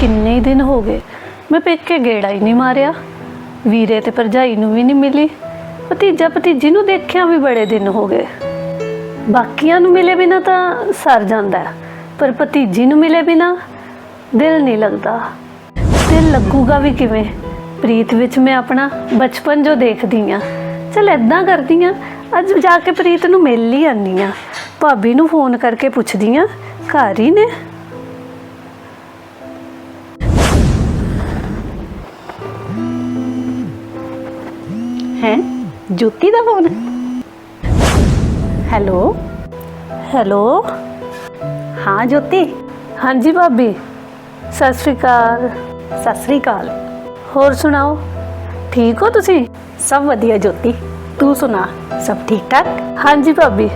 ਕਿੰਨੇ ਹੀ ਦਿਨ ਹੋ ਗਏ। ਮੈਂ ਪੇਕੇ ਗੇੜਾ ਹੀ ਨਹੀਂ ਮਾਰਿਆ। ਵੀਰੇ ਤੇ ਭਰਜਾਈ ਨੂੰ ਵੀ ਨਹੀਂ ਮਿਲੀ। ਭਤੀਜਾ ਭਤੀਜੀ ਨੂੰ ਦੇਖਿਆ ਵੀ ਬੜੇ ਦਿਨ ਹੋ ਗਏ। ਬਾਕੀਆਂ ਨੂੰ ਮਿਲੇ ਬਿਨਾ ਤਾਂ ਸਰ ਜਾਂਦਾ ਪਰ ਭਤੀਜੀ ਨੂੰ ਮਿਲੇ ਬਿਨਾ ਦਿਲ ਨਹੀਂ ਲੱਗਦਾ। ਦਿਲ ਲੱਗੂਗਾ ਵੀ ਕਿਵੇਂ? ਪ੍ਰੀਤ ਵਿੱਚ ਮੈਂ ਆਪਣਾ ਬਚਪਨ ਜੋ ਦੇਖਦੀ ਆ ਚਲ ਐਦਾਂ ਕਰਦੀ ਆ ਅੱਜ ਜਾ ਕੇ ਪ੍ਰੀਤ ਨੂੰ ਮਿਲ ਹੀ ਆਨੀ ਆ ਭਾਬੀ ਨੂੰ ਫੋਨ ਕਰਕੇ ਪੁੱਛਦੀ ਆ ਘਰ ਹੀ ਨੇ? ਹੈ? ਜੋਤੀ ਦਾ ਫੋਨ। ਹੈਲੋ? ਹੈਲੋ? ਹਾਂ ਜੋਤੀ। ਹਾਂਜੀ ਭਾਬੀ। ਸਤਿ ਸ਼੍ਰੀ ਅਕਾਲ। ਸਤਿ ਸ੍ਰੀ ਅਕਾਲ। ਹੋਰ ਸੁਣਾਓ? ਠੀਕ ਹੋ ਤੁਸੀਂ? ਸਭ ਵਧੀਆ ਜੋਤੀ। ਤੂੰ ਸੁਣਾ ਸਭ ਠੀਕ ਠਾਕ? ਹਾਂਜੀ ਭਾਬੀ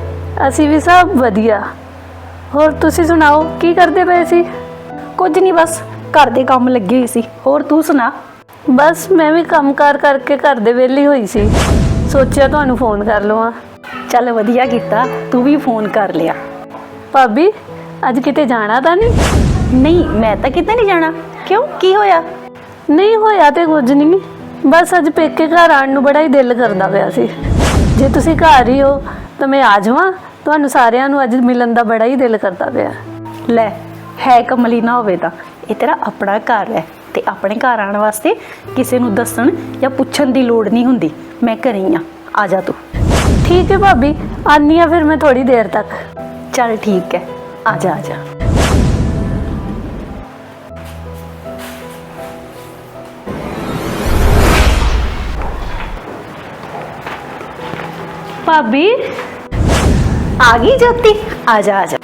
ਅਸੀਂ ਵੀ ਸਭ ਵਧੀਆ। ਹੋਰ ਤੁਸੀਂ ਸੁਣਾਓ ਕੀ ਕਰਦੇ ਪਏ ਸੀ? ਕੁਝ ਨਹੀਂ ਬਸ ਘਰ ਦੇ ਕੰਮ ਲੱਗੀ ਹੋਈ ਸੀ। ਹੋਰ ਤੂੰ ਸੁਣਾ। ਬਸ ਮੈਂ ਵੀ ਕੰਮਕਾਰ ਕਰਕੇ ਘਰ ਦੇ ਵਿਹਲੀ ਹੋਈ ਸੀ। ਸੋਚਿਆ ਤੁਹਾਨੂੰ ਫੋਨ ਕਰ ਲਵਾਂ। ਚੱਲ ਵਧੀਆ ਕੀਤਾ ਤੂੰ ਵੀ ਫੋਨ ਕਰ ਲਿਆ। ਭਾਬੀ ਅੱਜ ਕਿਤੇ ਜਾਣਾ ਤਾਂ ਨਹੀਂ? ਨਹੀਂ ਮੈਂ ਤਾਂ ਕਿਤੇ ਨਹੀਂ ਜਾਣਾ। ਕਿਉਂ? ਕੀ ਹੋਇਆ? ਨਹੀਂ ਹੋਇਆ ਤੇ ਕੁਝ ਨਹੀਂ ਬਸ ਅੱਜ ਪੇਕੇ ਘਰ ਆਉਣ ਨੂੰ ਬੜਾ ਹੀ ਦਿਲ ਕਰਦਾ ਪਿਆ ਸੀ। ਜੇ ਤੁਸੀਂ ਘਰ ਹੀ ਹੋ ਤਾਂ ਮੈਂ ਆ ਜਾਵਾਂ। ਤੁਹਾਨੂੰ ਸਾਰਿਆਂ ਨੂੰ ਅੱਜ ਮਿਲਣ ਦਾ ਬੜਾ ਹੀ ਦਿਲ ਕਰਦਾ ਪਿਆ। ਲੈ ਹੈ ਕਮਲੀ ਨਾ ਹੋਵੇ ਤਾਂ ਇਹ ਤੇਰਾ ਆਪਣਾ ਘਰ ਹੈ। ਤੇ ਆਪਣੇ ਘਰ ਆਉਣ ਵਾਸਤੇ ਕਿਸੇ ਨੂੰ ਦੱਸਣ ਜਾਂ ਪੁੱਛਣ ਦੀ ਲੋੜ ਨਹੀਂ ਹੁੰਦੀ। ਮੈਂ ਘਰੇ ਹੀ ਆ ਆ ਜਾ ਤੂੰ। ਠੀਕ ਹੈ ਭਾਬੀ ਆਨੀ ਆ ਫਿਰ ਮੈਂ ਥੋੜੀ ਦੇਰ ਤੱਕ। ਚੱਲ ਠੀਕ ਹੈ। ਆ ਜਾ ਆ ਜਾ। ਭਾਬੀ? ਆ ਗਈ ਜੋਤੀ। ਆ ਜਾ ਆ ਜਾ।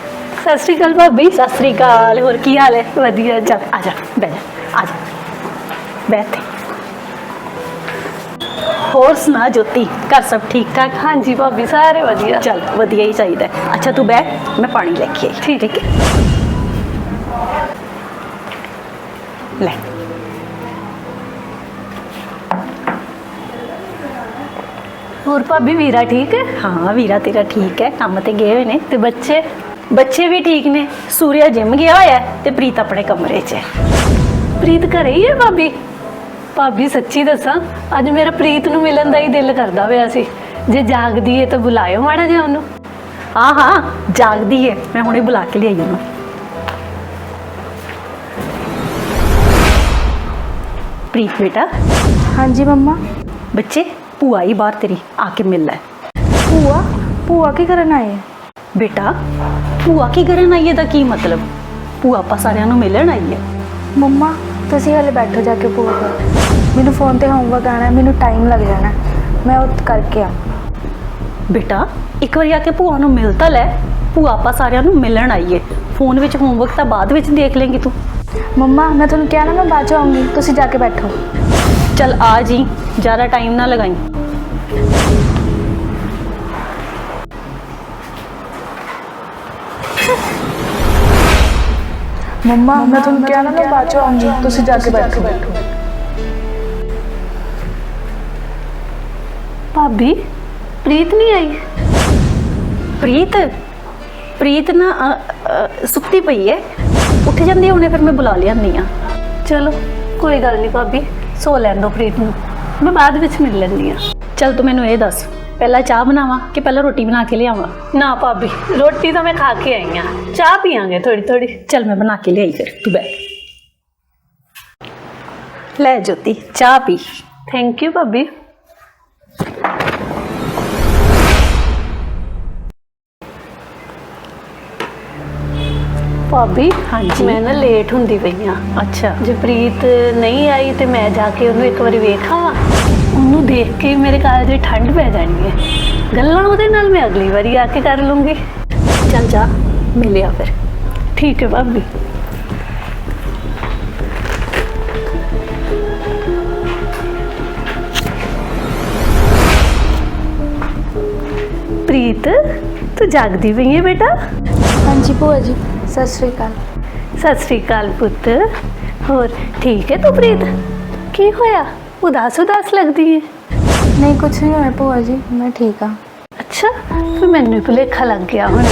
ਸਤਿ ਸ਼੍ਰੀ ਅਕਾਲ ਭਾਬੀ। ਸਤਿ ਸ੍ਰੀ ਅਕਾਲ। ਹੋਰ ਕੀ ਹਾਲ ਹੈ? ਵਧੀਆ। ਚੱਲ ਆ ਜਾ। ਬੈਠ। ਹੋਰ ਸੁਣਾ ਜੋਤੀ ਘਰ ਸਭ ਠੀਕ ਠਾਕ ਹਾਂਜੀ ਭਾਬੀ ਸਾਰੇ ਵਧੀਆ। ਚੱਲ ਵਧੀਆ ਹੀ ਚਾਹੀਦਾ ਹੈ। ਅੱਛਾ ਤੂੰ ਬਹਿ ਮੈਂ ਪਾਣੀ ਲੈ ਕੇ ਆਈ। ਠੀਕ ਹੈ। ਲੈ। ਹੋਰ ਭਾਬੀ ਵੀਰਾ ਠੀਕ ਹੈ? ਹਾਂ ਵੀਰਾ ਤੇਰਾ ਠੀਕ ਹੈ ਕੰਮ ਤੇ ਗਏ ਹੋਏ ਨੇ। ਤੇ ਬੱਚੇ? ਬੱਚੇ ਵੀ ਠੀਕ ਨੇ। ਸੂਰਿਆ ਜਿਮ ਗਿਆ ਹੋਇਆ ਹੈ ਤੇ ਪ੍ਰੀਤ ਆਪਣੇ ਕਮਰੇ 'ਚ ਹੈ। ਪ੍ਰੀਤ ਘਰੇ ਹੀ ਹੈ ਭਾਬੀ? ਭਾਬੀ ਸੱਚੀ ਦੱਸਾਂ ਅੱਜ ਮੇਰਾ ਪ੍ਰੀਤ ਨੂੰ ਮਿਲਣ ਦਾ ਹੀ ਦਿਲ ਕਰਦਾ ਪਿਆ ਸੀ। ਜੇ ਜਾਗਦੀ ਹੈ ਤਾਂ ਬੁਲਾਇਓ ਮਾੜਾ ਜਿਹਾ ਉਹਨੂੰ। ਹਾਂ ਹਾਂ ਜਾਗਦੀ ਹੈ ਮੈਂ ਹੁਣੇ ਬੁਲਾ ਕੇ ਲਿਆਈ ਉਹਨੂੰ। ਪ੍ਰੀਤ ਬੇਟਾ? ਹਾਂਜੀ ਮੰਮਾ। ਬੱਚੇ ਭੂਆ ਆਈ ਬਾਹਰ ਤੇਰੀ ਆ ਕੇ ਮਿਲ ਲੈ। ਭੂਆ? ਭੂਆ ਕੀ ਕਰਨ ਆਏ ਹੈ? ਬੇਟਾ ਭੂਆ ਕੀ ਕਰਨ ਆਈ ਹੈ ਦਾ ਕੀ ਮਤਲਬ? ਭੂਆ ਆਪਾਂ ਸਾਰਿਆਂ ਨੂੰ ਮਿਲਣ ਆਈ ਹੈ ਮੰਮਾ ਤੁਸੀਂ ਹਲੇ ਬੈਠੋ ਜਾ ਕੇ ਭੂਆ ਕੋਲ ਮੈਨੂੰ ਫੋਨ ਤੇ ਹੋਮਵਰਕ ਆਣਾ ਹੈ ਮੈਨੂੰ ਟਾਈਮ ਲੱਗ ਜਾਣਾ ਹੈ। ਮੈਂ ਉਹ ਕਰਕੇ ਆ ਬੇਟਾ ਇੱਕ ਵਾਰੀ ਆ ਕੇ ਭੂਆ ਨੂੰ ਮਿਲ ਤਾਂ ਲੈ। ਭੂਆ ਆਪਾਂ ਸਾਰਿਆਂ ਨੂੰ ਮਿਲਣ ਆਈ ਹੈ ਫੋਨ ਵਿੱਚ ਹੋਮਵਰਕ ਤਾਂ ਬਾਅਦ ਵਿੱਚ ਦੇਖ ਲੇਂਗੀ ਤੂੰ। ਮੰਮਾ ਮੈਂ ਤੁਹਾਨੂੰ ਕਿਹਾ ਨਾ ਮੈਂ ਬਾਅਦ ਚ ਆਉਂਗੀ ਤੁਸੀਂ ਜਾ ਕੇ ਬੈਠੋ। ਚੱਲ ਆ ਜੀ ਜ਼ਿਆਦਾ ਟਾਈਮ ਨਾ ਲਗਾਈ। ਮੰਮਾ ਮੈਂ ਤੁਹਾਨੂੰ ਕਿਹਾ ਨਾ ਮੈਂ ਬਾਅਦ ਚ ਆਉਂਗੀ ਤੁਸੀਂ ਜਾ ਕੇ ਬੈਠੋ। ਭਾਬੀ ਪ੍ਰੀਤ ਨਹੀਂ ਆਈ? ਪ੍ਰੀਤ? ਪ੍ਰੀਤ ਨਾ ਅ, ਅ, ਸੁੱਤੀ ਪਈ ਹੈ ਉੱਠ ਜਾਂਦੀ ਹੁਣੇ ਫਿਰ ਮੈਂ ਬੁਲਾ ਲਿਆਂਦੀ ਆ। ਚਲੋ ਕੋਈ ਗੱਲ ਨਹੀਂ ਭਾਬੀ ਸੋ ਲੈਣ ਦਿਓ ਪ੍ਰੀਤ ਨੂੰ। ਮੈਂ ਬਾਅਦ ਵਿੱਚ ਮਿਲ ਲੈਂਦੀ ਆ। ਚੱਲ ਤੂੰ ਮੈਨੂੰ ਇਹ ਦੱਸ ਪਹਿਲਾਂ ਚਾਹ ਬਣਾਵਾਂ ਕਿ ਪਹਿਲਾਂ ਰੋਟੀ ਬਣਾ ਕੇ ਲਿਆਵਾਂ ਨਾ ਭਾਬੀ ਰੋਟੀ ਤਾਂ ਮੈਂ ਖਾ ਕੇ ਆਈ ਆ ਚਾਹ ਪੀਾਂਗੇ ਥੋੜੀ ਥੋੜੀ ਚੱਲ ਮੈਂ ਬਣਾ ਕੇ ਲਿਆਈ ਫਿਰ ਤੂੰ ਬੈ ਲੈ ਜੋਤੀ ਚਾਹ ਪੀ ਥੈਂਕ ਯੂ ਭਾਬੀ ਭਾਬੀ ਹਾਂਜੀ। ਮੈਂ ਨਾ ਲੇਟ ਹੁੰਦੀ ਪਈ ਆ ਅੱਛਾ ਜੇ ਪ੍ਰੀਤ ਨਹੀਂ ਆਈ ਤੇ ਮੈਂ ਜਾ ਕੇ ਉਹਨੂੰ ਇੱਕ ਵਾਰੀ ਵੇਖਾਂ ਉਹਨੂੰ ਦੇਖ ਕੇ ਮੇਰੇ ਕਾਲ ਦੀ ਠੰਡ ਪੈ ਜਾਣੀ ਹੈ ਗੱਲਾਂ ਉਹਦੇ ਨਾਲ ਮੈਂ ਅਗਲੀ ਵਾਰੀ ਆ ਕੇ ਕਰ ਲੂੰਗੀ। ਚੱਲ ਜਾ ਮਿਲਿਆ ਫਿਰ। ਠੀਕ ਹੈ ਭਾਬੀ। ਪ੍ਰੀਤ ਤੂੰ ਜਾਗਦੀ ਪਈ ਹੈ ਬੇਟਾ? ਹਾਂਜੀ ਭੂਆ ਜੀ ਸਤਿ ਸ਼੍ਰੀ ਅਕਾਲ। ਸਤਿ ਸ੍ਰੀ ਅਕਾਲ ਪੁੱਤ। ਹੋਰ ਠੀਕ ਹੈ ਤੂੰ ਪ੍ਰੀਤ? ਕੀ ਹੋਇਆ? ਉਦਾਸ ਉਦਾਸ ਲੱਗਦੀ ਹੈ ਨਹੀਂ ਕੁਝ ਨਹੀਂ ਹੋਇਆ ਭੂਆ ਜੀ ਮੈਂ ਠੀਕ ਆ ਅੱਛਾ ਫਿਰ ਮੈਨੂੰ ਹੀ ਭੁਲੇਖਾ ਲੱਗ ਗਿਆ ਹੁਣ।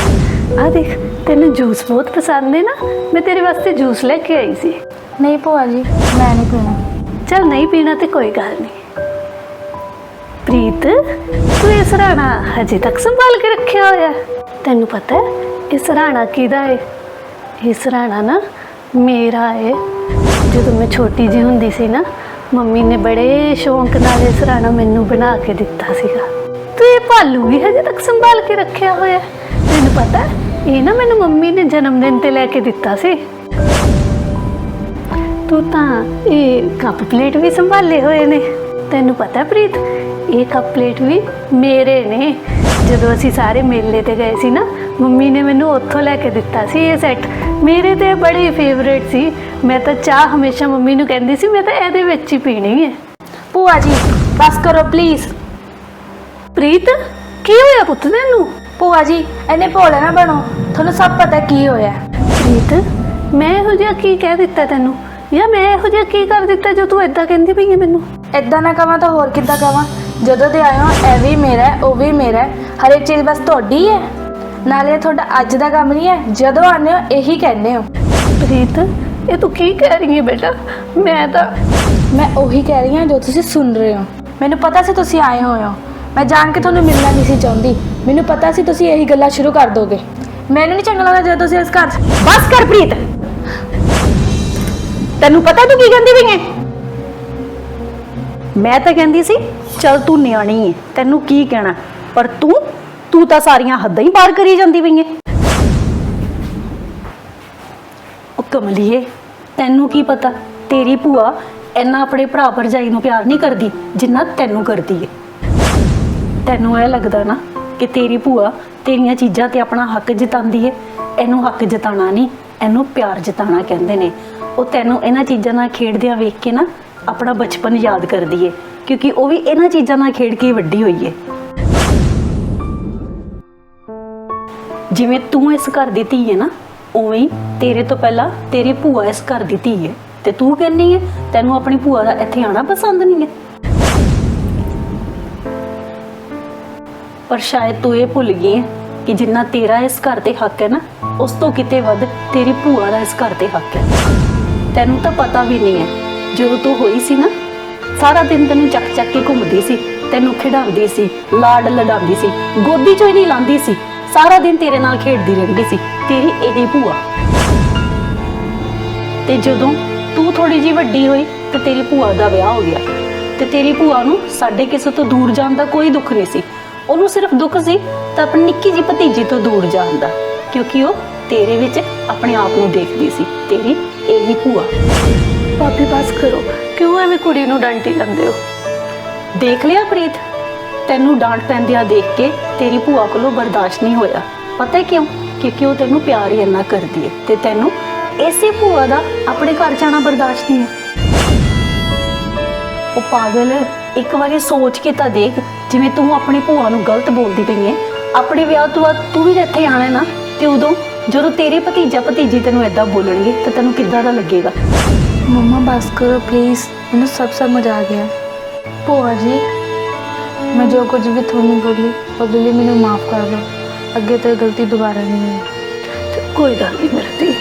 ਆ ਦੇਖ ਤੈਨੂੰ ਜੂਸ ਬਹੁਤ ਪਸੰਦ ਹੈ ਨਾ? ਮੈਂ ਤੇਰੇ ਵਾਸਤੇ ਜੂਸ ਲੈ ਕੇ ਆਈ ਸੀ। ਨਹੀਂ ਭੂਆ ਜੀ ਮੈਂ ਨਹੀਂ ਪੀਣਾ। ਚਲ ਨਹੀਂ ਪੀਣਾ ਤੇ ਕੋਈ ਗੱਲ ਨਹੀਂ ਪ੍ਰੀਤ ਤੂੰ ਇਹ ਸਰਾਣਾ ਹਜੇ ਤੱਕ ਸੰਭਾਲ ਕੇ ਰੱਖਿਆ ਹੋਇਆ? ਤੈਨੂੰ ਪਤਾ ਹੈ ਇਹ ਸਰਾਣਾ ਕਿਹਦਾ ਹੈ ਇਹ ਸਰਾਣਾ ਨਾ ਮੇਰਾ ਹੈ ਜਦੋਂ ਮੈਂ ਛੋਟੀ ਜੀ ਹੁੰਦੀ ਸੀ ਨਾ ਮੰਮੀ ਨੇ ਬੜੇ ਸ਼ੌਂਕ ਨਾਲ ਇਹ ਸਰਾਣਾ ਮੈਨੂੰ ਬਣਾ ਕੇ ਦਿੱਤਾ ਸੀਗਾ। ਤੂੰ ਇਹ ਭਾਲੂ ਵੀ ਹਜੇ ਤੱਕ ਸੰਭਾਲ ਕੇ ਰੱਖਿਆ ਹੋਇਆ ਤੈਨੂੰ ਪਤਾ ਇਹ ਨਾ ਮੈਨੂੰ ਮੰਮੀ ਨੇ ਜਨਮ ਦਿਨ ਤੇ ਲੈ ਕੇ ਦਿੱਤਾ ਸੀ। ਤੂੰ ਤਾਂ ਇਹ ਕੱਪ ਪਲੇਟ ਵੀ ਸੰਭਾਲੇ ਹੋਏ ਨੇ। ਤੈਨੂੰ ਪਤਾ ਪ੍ਰੀਤ, ਇਹ ਕੱਪ ਪਲੇਟ ਵੀ ਮੇਰੇ ਨੇ। ਜਦੋਂ ਅਸੀਂ ਸਾਰੇ ਮੇਲੇ ਤੇ ਗਏ ਸੀ ਨਾ, ਮੰਮੀ ਨੇ ਮੈਨੂੰ ਉੱਥੋਂ ਲੈ ਕੇ ਦਿੱਤਾ ਸੀ ਇਹ ਸੈੱਟ। ਮੇਰੇ ਤੇ ਬੜੀ ਫੇਵਰੇਟ ਸੀ। ਮੈਂ ਤਾਂ ਚਾਹ ਹਮੇਸ਼ਾ ਮੰਮੀ ਨੂੰ ਕਹਿੰਦੀ ਸੀ ਮੈਂ ਤਾਂ ਇਹਦੇ ਵਿੱਚ ਹੀ ਪੀਣੀ ਹੈ। ਭੂਆ ਜੀ ਬਸ ਕਰੋ ਪਲੀਜ਼ ਪ੍ਰੀਤ ਕੀ ਹੋਇਆ ਪੁੱਤ ਤੈਨੂੰ? ਭੂਆ ਜੀ ਐਨੇ ਭੋਲੇ ਨਾ ਬਣੋ। ਤੁਹਾਨੂੰ ਸਭ ਪਤਾ ਕੀ ਹੋਇਆ। ਪ੍ਰੀਤ ਮੈਂ ਇਹੋ ਜਿਹਾ ਕੀ ਕਹਿ ਦਿੱਤਾ ਤੈਨੂੰ? ਜਾਂ ਮੈਂ ਇਹੋ ਜਿਹਾ ਕੀ ਕਰ ਦਿੱਤਾ ਜੋ ਤੂੰ ਇਦਾਂ ਕਹਿੰਦੀ ਪਈ ਹੈ ਮੈਨੂੰ? ਇਦਾਂ ਨਾ ਕਵਾਂ ਤਾਂ ਹੋਰ ਕਿੱਦਾਂ ਕਵਾਂ? ਜਦੋਂ ਦੇ ਆਏ ਹੋ ਇਹ ਵੀ ਮੇਰਾ ਹੈ ਉਹ ਵੀ ਮੇਰਾ ਹੈ। ਹਰ ਇੱਕ ਚੀਜ਼ ਬਸ ਤੁਹਾਡੀ ਹੈ। ਨਾਲੇ ਇਹ ਤੁਹਾਡਾ ਅੱਜ ਦਾ ਕੰਮ ਨਹੀਂ ਹੈ ਜਦੋਂ ਆਉਂਦੇ ਹੋ ਇਹੀ ਕਹਿੰਦੇ ਹੋ। ਪ੍ਰੀਤ ਇਹ ਤੂੰ ਕੀ ਕਹਿ ਰਹੀ ਹੈ ਬੇਟਾ? ਮੈਂ ਤਾਂ ਮੈਂ ਉਹੀ ਕਹਿ ਰਹੀ ਹਾਂ ਜੋ ਤੁਸੀਂ ਸੁਣ ਰਹੇ ਹੋ। ਮੈਨੂੰ ਪਤਾ ਸੀ ਤੁਸੀਂ ਆਏ ਹੋਏ ਹੋ। ਮੈਂ ਜਾਣ ਕੇ ਤੁਹਾਨੂੰ ਮਿਲਣਾ ਨਹੀਂ ਸੀ ਚਾਹੁੰਦੀ। ਮੈਨੂੰ ਪਤਾ ਸੀ ਤੁਸੀਂ ਇਹੀ ਗੱਲਾਂ ਸ਼ੁਰੂ ਕਰ ਦੋਗੇ। ਮੈਨੂੰ ਨਹੀਂ ਚੰਗਾ ਲੱਗਦਾ ਜਦੋਂ ਤੁਸੀਂ ਇਸ ਘਰ 'ਚ ਬਸ ਕਰ ਪ੍ਰੀਤ। ਤੈਨੂੰ ਪਤਾ ਤੂੰ ਕੀ ਕਹਿੰਦੀ ਪਈ ਹੈ? ਮੈਂ ਤਾਂ ਕਹਿੰਦੀ ਸੀ ਚਲ ਤੂੰ ਨਿਆਣੀ ਹੈ ਤੈਨੂੰ ਕੀ ਕਹਿਣਾ? ਪਰ ਤੂੰ ਤੂੰ ਤਾਂ ਸਾਰੀਆਂ ਹੱਦਾਂ ਹੀ ਪਾਰ ਕਰੀ ਜਾਂਦੀ ਪਈ ਹੈ ਉਹ ਕਮਲੀਏ, ਤੈਨੂੰ ਕੀ ਪਤਾ? ਤੇਰੀ ਭੂਆ ਇੰਨਾ ਆਪਣੇ ਭਰਾ ਭਰਜਾਈ ਨੂੰ ਪਿਆਰ ਨਹੀਂ ਕਰਦੀ, ਜਿੰਨਾ ਤੈਨੂੰ ਕਰਦੀ ਹੈ ਤੈਨੂੰ ਇਹ ਲੱਗਦਾ ਨਾ ਕਿ ਤੇਰੀ ਭੂਆ ਤੇਰੀਆਂ ਚੀਜ਼ਾਂ ਤੇ ਆਪਣਾ ਹੱਕ ਜਤਾਉਂਦੀ ਹੈ ਇਹਨੂੰ ਹੱਕ ਜਤਾਣਾ ਨਹੀਂ, ਇਹਨੂੰ ਪਿਆਰ ਜਤਾਣਾ ਕਹਿੰਦੇ ਨੇ। ਉਹ ਤੈਨੂੰ ਇਹਨਾਂ ਚੀਜ਼ਾਂ ਨਾਲ ਖੇਡਦਿਆਂ ਵੇਖ ਕੇ ਨਾ ਆਪਣਾ ਬਚਪਨ ਯਾਦ ਕਰਦੀ ਹੈ ਕਿਉਂਕਿ ਉਹ ਵੀ ਇਹਨਾਂ ਚੀਜ਼ਾਂ ਨਾਲ ਖੇਡ ਕੇ ਵੱਡੀ ਹੋਈ ਹੈ ਜਿਵੇਂ ਤੂੰ ਇਸ ਘਰ ਦੀ ਧੀ ਹੈ ਨਾ, ਉਵੇਂ ਹੀ ਤੇਰੇ ਤੋਂ ਪਹਿਲਾਂ ਤੇਰੀ ਭੂਆ ਇਸ ਘਰ ਦੀ ਧੀ ਹੈ। ਤੇ ਤੂੰ ਕਹਿੰਨੀ ਹੈ, ਤੈਨੂੰ ਆਪਣੀ ਭੂਆ ਦਾ ਇੱਥੇ ਆਣਾ ਪਸੰਦ ਨਹੀਂ ਹੈ। ਪਰ ਸ਼ਾਇਦ ਤੂੰ ਇਹ ਭੁੱਲ ਗਈ ਹੈ ਕਿ ਜਿੰਨਾ ਤੇਰਾ ਇਸ ਘਰ ਤੇ ਹੱਕ ਹੈ ਨਾ, ਉਸ ਤੋਂ ਕਿਤੇ ਵੱਧ ਤੇਰੀ ਭੂਆ ਦਾ ਇਸ ਘਰ ਤੇ ਹੱਕ ਹੈ। ਤੈਨੂੰ ਤਾਂ ਪਤਾ ਵੀ ਨਹੀਂ ਹੈ, ਜਦੋਂ ਤੂੰ ਹੋਈ ਸੀ ਨਾ, ਸਾਰਾ ਦਿਨ ਤੈਨੂੰ ਚੱਕ ਚੱਕ ਕੇ ਘੁੰਮਦੀ ਸੀ, ਤੈਨੂੰ ਖਿਡਾਉਂਦੀ ਸੀ, ਲਾਡ ਲਡਾਉਂਦੀ ਸੀ, ਗੋਦੀ ਚੋਂ ਹੀ ਨਹੀਂ ਲਾਂਦੀ ਸੀ। ਸਾਰਾ ਦਿਨ ਤੇਰੇ ਨਾਲ ਖੇਡਦੀ ਰਹਿੰਦੀ ਸੀ। ਤੇਰੀ ਇਹੀ ਭੂਆ। ਤੇ ਜਦੋਂ ਤੂੰ ਥੋੜੀ ਜੀ ਵੱਡੀ ਹੋਈ, ਤੇ ਤੇਰੀ ਭੂਆ ਦਾ ਵਿਆਹ ਹੋ ਗਿਆ। ਤੇ ਤੇਰੀ ਭੂਆ ਨੂੰ ਸਾਡੇ ਕਿਸੇ ਤੋਂ ਦੂਰ ਜਾਣ ਦਾ ਕੋਈ ਦੁੱਖ ਨਹੀਂ ਸੀ। ਉਹਨੂੰ ਸਿਰਫ ਦੁੱਖ ਸੀ ਤਾਂ ਆਪਣੀ ਨਿੱਕੀ ਜੀ ਭਤੀਜੀ ਤੋਂ ਦੂਰ ਜਾਣ ਦਾ, ਕਿਉਂਕਿ ਉਹ ਤੇਰੇ ਵਿੱਚ ਆਪਣੇ ਆਪ ਨੂੰ ਦੇਖਦੀ ਸੀ। ਤੇਰੀ ਇਹੀ ਭੂਆ। ਭਾਬੀ, ਬਸ ਕਰੋ। ਕਿਉਂ ਐਵੇਂ ਕੁੜੀ ਨੂੰ ਡਾਂਟੀ ਜਾਂਦੇ ਹੋ? ਦੇਖ ਲਿਆ ਪ੍ਰੀਤ। ਤੈਨੂੰ ਡਾਂਟ ਪੈਂਦਿਆਂ ਦੇਖ ਕੇ ਤੇਰੀ ਭੂਆ ਕੋਲੋਂ ਬਰਦਾਸ਼ਤ ਨਹੀਂ ਹੋਇਆ। ਪਤਾ ਹੈ ਕਿਉਂ? ਕਿਉਂਕਿ ਉਹ ਤੈਨੂੰ ਪਿਆਰ ਹੀ ਇੰਨਾ ਕਰਦੀ ਹੈ ਤੇ ਤੈਨੂੰ ਇਸੇ ਭੂਆ ਦਾ ਆਪਣੇ ਘਰ ਜਾਣਾ ਬਰਦਾਸ਼ਤ ਨਹੀਂ ਹੈ। ਉਹ ਪਾਗਲ, ਇੱਕ ਵਾਰੀ ਸੋਚ ਕੇ ਤਾਂ ਦੇਖ ਜਿਵੇਂ ਤੂੰ ਆਪਣੀ ਭੂਆ ਨੂੰ ਗਲਤ ਬੋਲਦੀ ਪਈ ਹੈ। ਆਪਣੇ ਵਿਆਹ ਤੋਂ ਬਾਅਦ ਤੂੰ ਵੀ ਤਾਂ ਇੱਥੇ ਆਣਾ ਹੈ ਨਾ ਤੇ ਉਦੋਂ ਜਦੋਂ ਤੇਰੇ ਭਤੀਜਾ ਭਤੀਜੀ ਤੈਨੂੰ ਐਦਾਂ ਬੋਲਣਗੇ ਤਾਂ ਤੈਨੂੰ ਕਿੱਦਾਂ ਦਾ ਲੱਗੇਗਾ? ਮੰਮਾ, ਬਸ ਕਰੋ ਪਲੀਜ਼ ਮੈਨੂੰ ਸਭ ਸਮਝ ਆ ਗਿਆ। ਭੂਆ ਜੀ ਮੈਂ ਜੋ ਕੁਝ ਵੀ ਤੁਹਾਨੂੰ ਬੋਲੀ, ਉਹਦੇ ਲਈ ਮੈਨੂੰ ਮਾਫ ਕਰ ਦਿਓ। ਅੱਗੇ ਤੋਂ ਇਹ ਗਲਤੀ ਦੁਬਾਰਾ ਨਹੀਂ ਹੋਈ ਕੋਈ ਗੱਲ ਨਹੀਂ ਮੇਰੀ ਧੀ